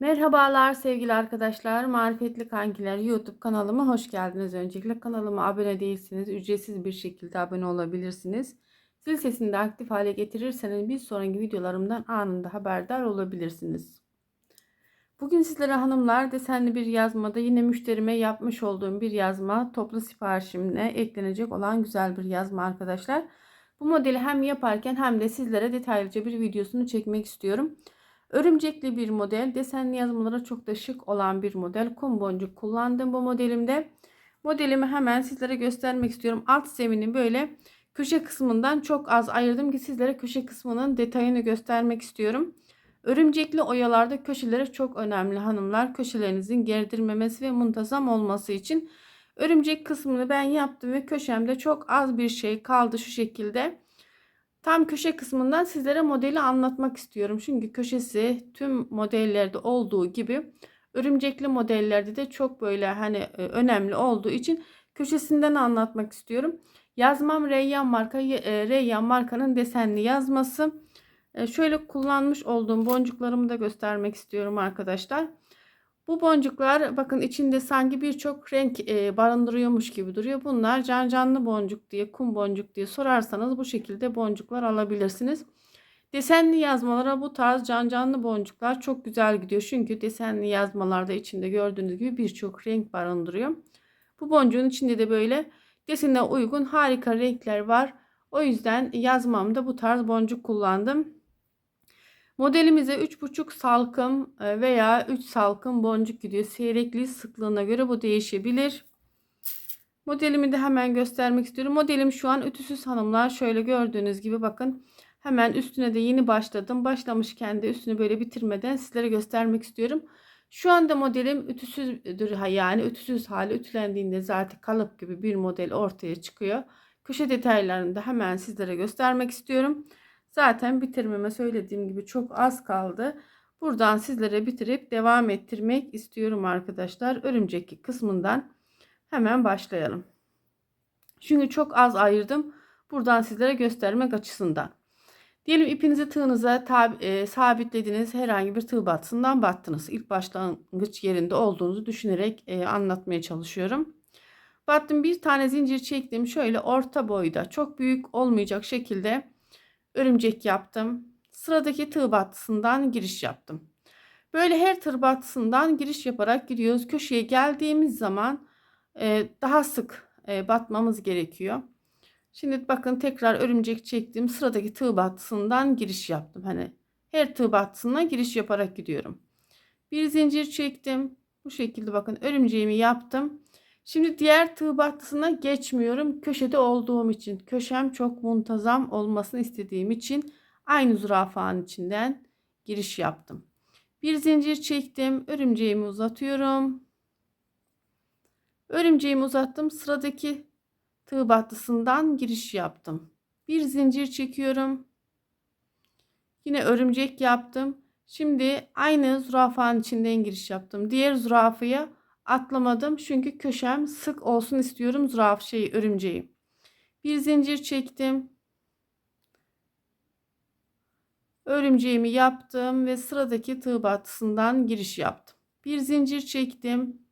Merhabalar sevgili arkadaşlar. Marifetli Kankiler YouTube kanalıma hoş geldiniz. Öncelikle kanalıma abone değilsiniz. Ücretsiz bir şekilde abone olabilirsiniz. Zil sesini de aktif hale getirirseniz bir sonraki videolarımdan anında haberdar olabilirsiniz. Bugün sizlere hanımlar desenli bir yazmada yine müşterime yapmış olduğum bir yazma toplu siparişimle eklenecek olan güzel bir yazma arkadaşlar. Bu modeli hem yaparken hem de sizlere detaylıca bir videosunu çekmek istiyorum. Örümcekli bir model. Desenli yazmalara çok da şık olan bir model. Kum boncuk kullandım bu modelimde. Modelimi hemen sizlere göstermek istiyorum. Alt zemini böyle köşe kısmından çok az ayırdım ki sizlere köşe kısmının detayını göstermek istiyorum. Örümcekli oyalarda köşeleri çok önemli hanımlar. Köşelerinizin gerdirmemesi ve muntazam olması için örümcek kısmını ben yaptım ve köşemde çok az bir şey kaldı şu şekilde. Tam köşe kısmından sizlere modeli anlatmak istiyorum. Çünkü köşesi tüm modellerde olduğu gibi örümcekli modellerde de çok böyle hani e, önemli olduğu için köşesinden anlatmak istiyorum. Yazmam Reyyan marka e, Reyyan markanın desenli yazması. E, şöyle kullanmış olduğum boncuklarımı da göstermek istiyorum arkadaşlar. Bu boncuklar bakın içinde sanki birçok renk e, barındırıyormuş gibi duruyor. Bunlar can canlı boncuk diye, kum boncuk diye sorarsanız bu şekilde boncuklar alabilirsiniz. Desenli yazmalara bu tarz can canlı boncuklar çok güzel gidiyor. Çünkü desenli yazmalarda içinde gördüğünüz gibi birçok renk barındırıyor. Bu boncuğun içinde de böyle desene uygun harika renkler var. O yüzden yazmamda bu tarz boncuk kullandım. Modelimize 3,5 salkım e, veya 3 salkım boncuk gidiyor. Seyrekliği sıklığına göre bu değişebilir. Modelimi de hemen göstermek istiyorum. Modelim şu an ütüsüz hanımlar. Şöyle gördüğünüz gibi bakın. Hemen üstüne de yeni başladım. Başlamışken de üstünü böyle bitirmeden sizlere göstermek istiyorum. Şu anda modelim ütüsüzdür. Yani ütüsüz hali ütülendiğinde zaten kalıp gibi bir model ortaya çıkıyor. Köşe detaylarını da hemen sizlere göstermek istiyorum. Zaten bitirmeme söylediğim gibi çok az kaldı. Buradan sizlere bitirip devam ettirmek istiyorum arkadaşlar. Örümcek kısmından hemen başlayalım. Çünkü çok az ayırdım. Buradan sizlere göstermek açısından. Diyelim ipinizi tığınıza e, sabitlediniz. Herhangi bir tığ battısından battınız. İlk başlangıç yerinde olduğunuzu düşünerek e, anlatmaya çalışıyorum. Battım bir tane zincir çektim. Şöyle orta boyda çok büyük olmayacak şekilde örümcek yaptım. Sıradaki tığ battısından giriş yaptım. Böyle her tığ battısından giriş yaparak gidiyoruz. Köşeye geldiğimiz zaman e, daha sık e, batmamız gerekiyor. Şimdi bakın tekrar örümcek çektim. Sıradaki tığ battısından giriş yaptım. Hani her tığ battısına giriş yaparak gidiyorum. Bir zincir çektim. Bu şekilde bakın örümceğimi yaptım. Şimdi diğer tığ battısına geçmiyorum. Köşede olduğum için. Köşem çok muntazam olmasını istediğim için aynı zürafanın içinden giriş yaptım. Bir zincir çektim. Örümceğimi uzatıyorum. Örümceğimi uzattım. Sıradaki tığ battısından giriş yaptım. Bir zincir çekiyorum. Yine örümcek yaptım. Şimdi aynı zürafanın içinden giriş yaptım. Diğer zürafaya atlamadım çünkü köşem sık olsun istiyorum züraf şeyi örümceği. Bir zincir çektim. Örümceğimi yaptım ve sıradaki tığ battısından giriş yaptım. Bir zincir çektim.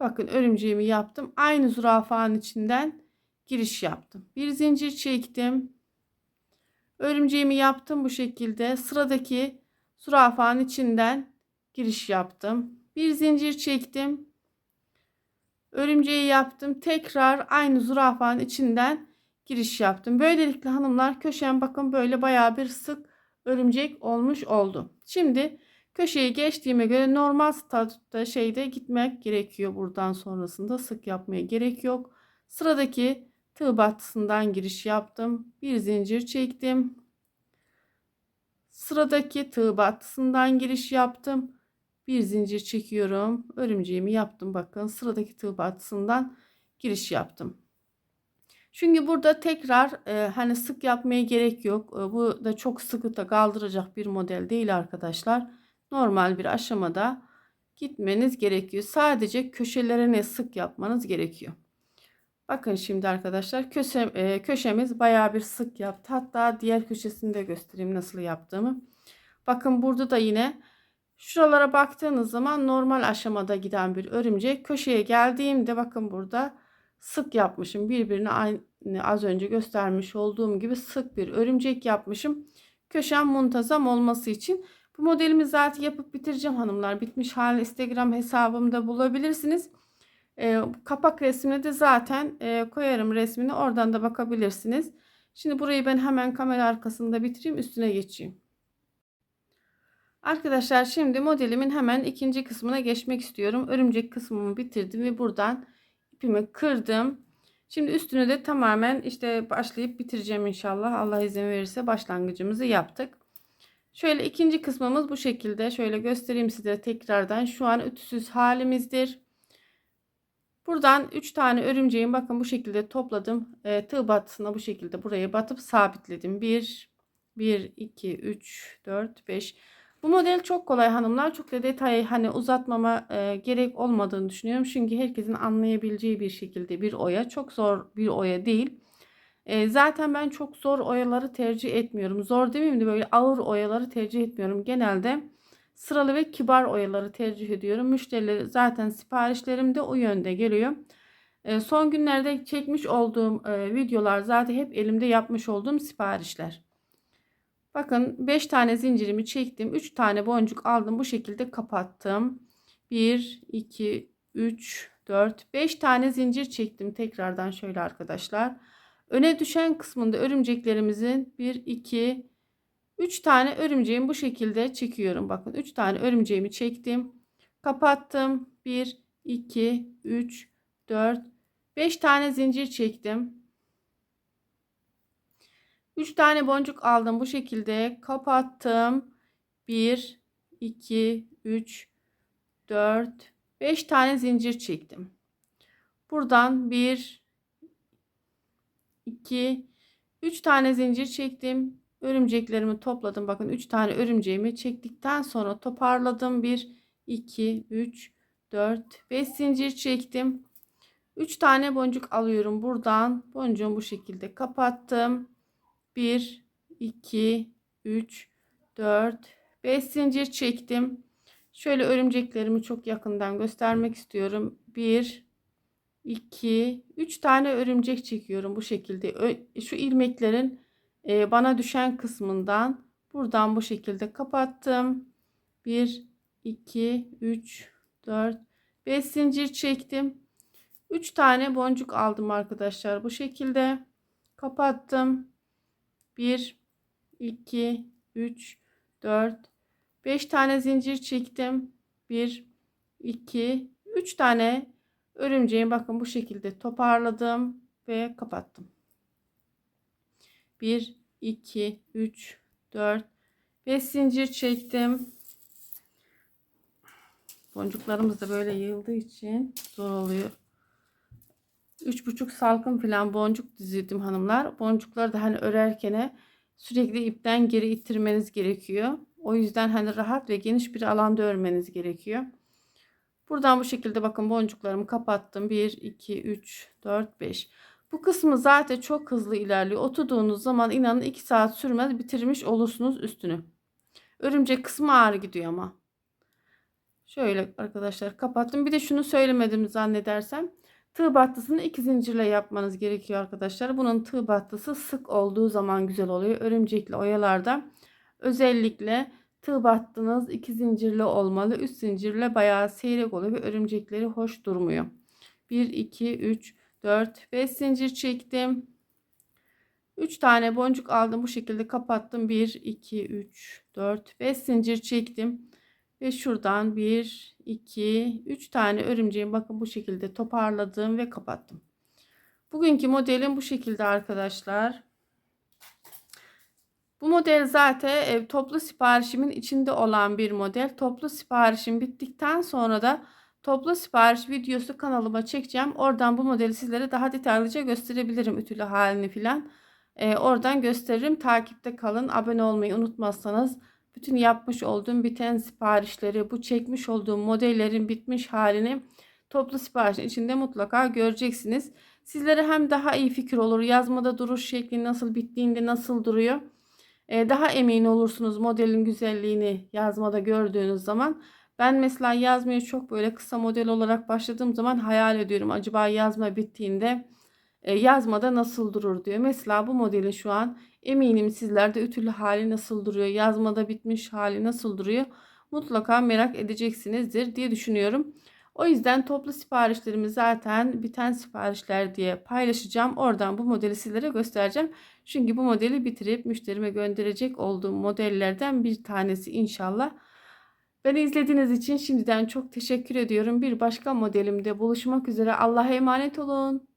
Bakın örümceğimi yaptım. Aynı zürafanın içinden giriş yaptım. Bir zincir çektim. Örümceğimi yaptım bu şekilde. Sıradaki zürafanın içinden giriş yaptım. Bir zincir çektim. Örümceği yaptım. Tekrar aynı zürafanın içinden giriş yaptım. Böylelikle hanımlar köşem bakın böyle baya bir sık örümcek olmuş oldu. Şimdi köşeyi geçtiğime göre normal statüde şeyde gitmek gerekiyor. Buradan sonrasında sık yapmaya gerek yok. Sıradaki tığ battısından giriş yaptım. Bir zincir çektim. Sıradaki tığ battısından giriş yaptım bir zincir çekiyorum. Örümceğimi yaptım. Bakın sıradaki tığ battısından giriş yaptım. Çünkü burada tekrar e, hani sık yapmaya gerek yok. E, bu da çok sıkı da kaldıracak bir model değil arkadaşlar. Normal bir aşamada gitmeniz gerekiyor. Sadece köşelerine sık yapmanız gerekiyor. Bakın şimdi arkadaşlar köşe, e, köşemiz baya bir sık yaptı. Hatta diğer köşesini de göstereyim nasıl yaptığımı. Bakın burada da yine şuralara baktığınız zaman normal aşamada giden bir örümcek. Köşeye geldiğimde bakın burada sık yapmışım. Birbirine aynı az önce göstermiş olduğum gibi sık bir örümcek yapmışım. Köşem muntazam olması için. Bu modelimi zaten yapıp bitireceğim hanımlar. Bitmiş hali Instagram hesabımda bulabilirsiniz. E, kapak resmine de zaten e, koyarım resmini. Oradan da bakabilirsiniz. Şimdi burayı ben hemen kamera arkasında bitireyim. Üstüne geçeyim. Arkadaşlar şimdi modelimin hemen ikinci kısmına geçmek istiyorum. Örümcek kısmımı bitirdim ve buradan ipimi kırdım. Şimdi üstüne de tamamen işte başlayıp bitireceğim inşallah. Allah izin verirse başlangıcımızı yaptık. Şöyle ikinci kısmımız bu şekilde. Şöyle göstereyim size tekrardan. Şu an ütüsüz halimizdir. Buradan 3 tane örümceğin bakın bu şekilde topladım. E, tığ battısına bu şekilde buraya batıp sabitledim. 1, 1, 2, 3, 4, 5. Bu model çok kolay hanımlar. Çok da detayı hani uzatmama e, gerek olmadığını düşünüyorum. Çünkü herkesin anlayabileceği bir şekilde bir oya. Çok zor bir oya değil. E, zaten ben çok zor oyaları tercih etmiyorum. Zor demeyeyim de böyle ağır oyaları tercih etmiyorum. Genelde sıralı ve kibar oyaları tercih ediyorum. Müşterileri zaten siparişlerim de o yönde geliyor. E, son günlerde çekmiş olduğum e, videolar zaten hep elimde yapmış olduğum siparişler. Bakın 5 tane zincirimi çektim. 3 tane boncuk aldım. Bu şekilde kapattım. 1, 2, 3, 4, 5 tane zincir çektim. Tekrardan şöyle arkadaşlar. Öne düşen kısmında örümceklerimizin 1, 2, 3 tane örümceğimi bu şekilde çekiyorum. Bakın 3 tane örümceğimi çektim. Kapattım. 1, 2, 3, 4, 5 tane zincir çektim. 3 tane boncuk aldım. Bu şekilde kapattım. 1, 2, 3, 4, 5 tane zincir çektim. Buradan 1, 2, 3 tane zincir çektim. Örümceklerimi topladım. Bakın 3 tane örümceğimi çektikten sonra toparladım. 1, 2, 3, 4, 5 zincir çektim. 3 tane boncuk alıyorum buradan. Boncuğumu bu şekilde kapattım. 1, 2, 3, 4, 5 zincir çektim. Şöyle örümceklerimi çok yakından göstermek istiyorum. 1, 2, 3 tane örümcek çekiyorum bu şekilde. Şu ilmeklerin e, bana düşen kısmından buradan bu şekilde kapattım. 1, 2, 3, 4, 5 zincir çektim. 3 tane boncuk aldım arkadaşlar bu şekilde. Kapattım. 1, 2, 3, 4, 5 tane zincir çektim. 1, 2, 3 tane örümceği bakın bu şekilde toparladım ve kapattım. 1, 2, 3, 4, 5 zincir çektim. Boncuklarımız da böyle yığıldığı için zor oluyor. 3,5 salkım falan boncuk dizildim hanımlar. Boncukları da hani örerken sürekli ipten geri ittirmeniz gerekiyor. O yüzden hani rahat ve geniş bir alanda örmeniz gerekiyor. Buradan bu şekilde bakın boncuklarımı kapattım. 1, 2, 3, 4, 5. Bu kısmı zaten çok hızlı ilerliyor. Oturduğunuz zaman inanın 2 saat sürmez bitirmiş olursunuz üstünü. Örümcek kısmı ağır gidiyor ama. Şöyle arkadaşlar kapattım. Bir de şunu söylemedim zannedersem. Tığ battısını iki zincirle yapmanız gerekiyor arkadaşlar. Bunun tığ battısı sık olduğu zaman güzel oluyor. Örümcekli oyalarda özellikle tığ battınız iki zincirli olmalı. Üst zincirle bayağı seyrek oluyor ve örümcekleri hoş durmuyor. 1, 2, 3, 4, 5 zincir çektim. 3 tane boncuk aldım. Bu şekilde kapattım. 1, 2, 3, 4, 5 zincir çektim. Ve şuradan 1, 2, 3 tane örümceğin bakın bu şekilde toparladım ve kapattım. Bugünkü modelim bu şekilde arkadaşlar. Bu model zaten ev toplu siparişimin içinde olan bir model. Toplu siparişim bittikten sonra da toplu sipariş videosu kanalıma çekeceğim. Oradan bu modeli sizlere daha detaylıca gösterebilirim ütülü halini filan. Ee, oradan gösteririm. Takipte kalın. Abone olmayı unutmazsanız bütün yapmış olduğum biten siparişleri, bu çekmiş olduğum modellerin bitmiş halini toplu siparişin içinde mutlaka göreceksiniz. Sizlere hem daha iyi fikir olur. Yazmada duruş şekli nasıl bittiğinde nasıl duruyor. e, daha emin olursunuz modelin güzelliğini yazmada gördüğünüz zaman. Ben mesela yazmaya çok böyle kısa model olarak başladığım zaman hayal ediyorum. Acaba yazma bittiğinde yazmada nasıl durur diyor. Mesela bu modelin şu an eminim sizlerde ütülü hali nasıl duruyor, yazmada bitmiş hali nasıl duruyor mutlaka merak edeceksinizdir diye düşünüyorum. O yüzden toplu siparişlerimi zaten biten siparişler diye paylaşacağım. Oradan bu modeli sizlere göstereceğim. Çünkü bu modeli bitirip müşterime gönderecek olduğum modellerden bir tanesi inşallah. Beni izlediğiniz için şimdiden çok teşekkür ediyorum. Bir başka modelimde buluşmak üzere. Allah'a emanet olun.